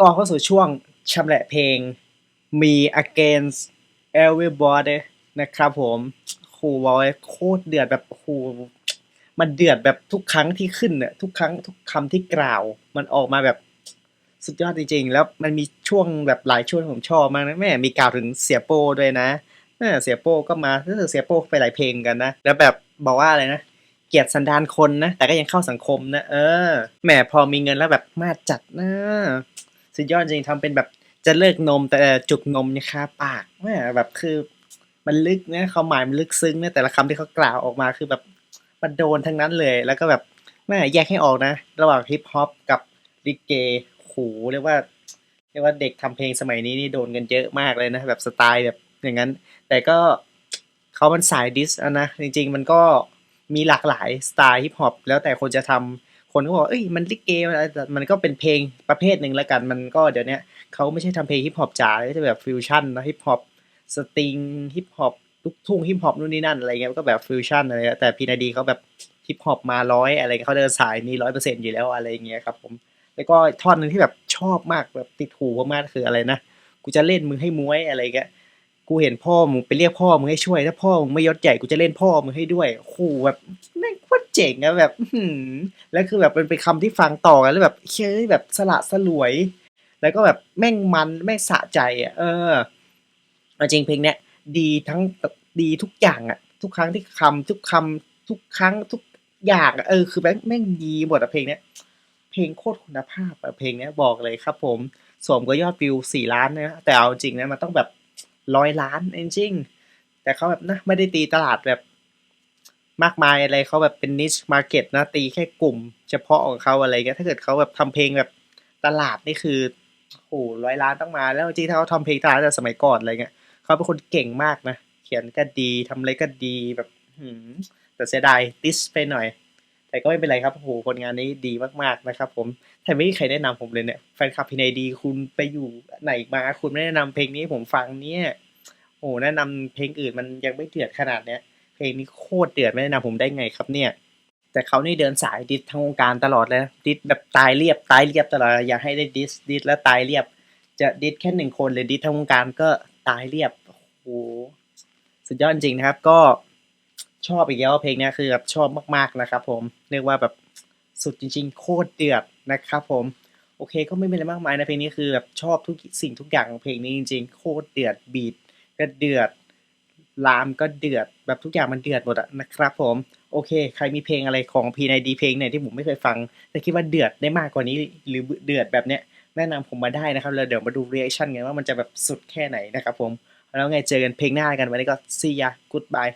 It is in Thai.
ก็เข้าสู่ช่วงชำแหละเพลงมี against everybody นะครับผมโหบอลยโคตรเดือดแบบโหมันเดือดแบบทุกครั้งที่ขึ้นเนี่ยทุกครั้งทุกคำที่กล่าว มันออกมาแบบสุดยอดจริงๆ แล้วมันมีช่วงแบบหลายช่วงผมชอบมากนะแม่มีกล่าวถึงเสียโป้ด้วยนะแม่เสียโป้ก็มารู้สึกเสียโป้ไปหลายเพลงกันนะ แล้วแบบบอกว่าอะไรนะเกียดสันดานคนนะ แต่ก็ยังเข้าสังคมนะ เออแหมพอมีเงินแล้วแบบมาจัดนะ สุดยอดจริงทำเป็นแบบจะเลิกนมแต่จุกนมนี่ยคาปากแหมแบบคือ มันลึกนะความหมายมันลึกซึ้งนะแต่ละคำที่เขากล่าวออกมาคือแบบมันโดนทั้งนั้นเลย แล้วก็แบบแม่แยกให้ออกนะ ระหว่างฮิปฮอปกับลิเกโหเรียกว่าเรียกว่าเด็กทำเพลงสมัยนี้นี่โดนกันเยอะมากเลยนะแบบสไตล์แบบอย่างนั้น แต่ก็เขามันสายดิสอะนะจริง ๆ มันก็มีหลากหลายสไตล์ฮิปฮอปแล้วแต่คนจะทำ คนก็บอกเอ้ยมันลิเกมันอะไรแต่มันก็เป็นเพลงประเภทหนึ่งแล้วกันมันก็เดี๋ยวนี้เขาไม่ใช่ทำเพลงฮิปฮอปจ๋าก็จะแบบฟิวชั่นนะฮิปฮอปสตริงฮิปฮอปลูกทุ่งฮิปฮอปนู่นนี่นั่นอะไรเงี้ยก็แบบฟิวชั่นอะไรแต่พีนาดีเขาแบบฮิปฮอปมาร้อยอะไรเขาเดินสายนี้ร้อยเปอร์เซ็นต์อยู่แล้วอะไรเงี้ยครับผมแล้วก็ท่อนหนึ่งที่แบบชอบมากแบบติดหูมากคืออะไรนะกูจะเล่นมึงให้ม้วยอะไรเงี้ยกูเห็นพ่อมึงไปเรียกพ่อมึงให้ช่วยถ้าพ่อมึงไม่ยศใหญ่กูจะเล่นพ่อมึงให้ด้วยโอ้โหแบบแม่งโคตร จ๋งอะแบบหืแล้วคือแบบมันเป็นคำที่ฟังต่อกันแล้วแบบเฮ้ยแบบสละสลวย แล้วก็แบบแม่งมันแม่งสะใจอะเออจริงเพลงเนี้ยดีทั้งดีทุกอย่างอะทุกครั้งที่คำทุกคำทุกครั้งทุกอย่างอะเออคือแม่งแม่งดีหมดอะเพลงเนี้ยเพลงโคตรคุณภาพอะเพลงเนี้ยบอกเลยครับ ผมสวมก็ยอดวิวสี่ล้านนะแต่เอาจริงนะมันต้องแบบร้อยล้านจริงแต่เขาแบบนะไม่ได้ตีตลาดแบบ มากมายอะไรเขาแบบเป็นนิชมาร์เก็ตนะตีแค่กลุ่ม เฉพาะของเขาอะไรเงี้ยถ้าเกิดเขาแบบทำเพลงแบบตลาดนี่คือโอ้โหร้อยล้านต้องมา แล้วจริงถ้าเขาทำเพลงตลาดแต่สมัยก่อนอะไรเงี้ยเขาเป็นคนเก่งมากนะ เขียนก็ดีทำอะไรก็ดีแบบหืมแต่เสียดายดิสไปหน่อย แต่ก็ไม่เป็นไรครับโอ้โหผลงานนี้ดีมากๆนะครับ ผมแต่ไม่มีใครแนะนำผมเลยเนี่ยแฟนคลับพีนดีคุณไปอยู่ไหนมาคุณไม่แนะนำเพลงนี้ให้ผมฟังเนี่ยโอ้แนะนำเพลงอื่นมันยังไม่เดือดขนาดเนี้ย ลงนี้โคตรเดือดไม่แนะนำผมได้ไงครับเนี่ย แต่เขานี่เดินสายดิสทั้งวงการตลอดเลยดิสแบบตายเรียบตายเรียบตลอดอยากให้ได้ดิสดิสแล้วตายเรียบ จะดิสแค่หนึ่งคนหรือดิสทั้งวงการก็ตายเรียบโอ้โหสุดยอดจริงนะครับ ก็ชอบอีกแล้วเพลงนี้คือแบบชอบมากๆนะครับผมเรียกว่าแบบสุดจริง ๆ โคตรเดือดนะครับผมโอเคก็ไม่เป็นอะไรมากมายนะเพลงนี้คือแบบชอบทุกสิ่งทุกอย่างของเพลงนี้จริง ๆ โคตรเดือดบีทก็เดือด ลามก็เดือดแบบทุกอย่างมันเดือดหมดอะนะครับผม โอเค ใครมีเพลงอะไรของพีในดีเพลงไหนที่ผมไม่เคยฟัง แต่คิดว่าเดือดได้มากกว่านี้หรือเดือดแบบเนี้ยแนะนำผมมาได้นะครับแล้วเดี๋ยวมาดูเรีแอคชั่นกันว่ามันจะแบบสุดแค่ไหนนะครับผม แล้วไงเจอกันเพลงหน้ากันวันนี้ก็ซียากู๊ดบาย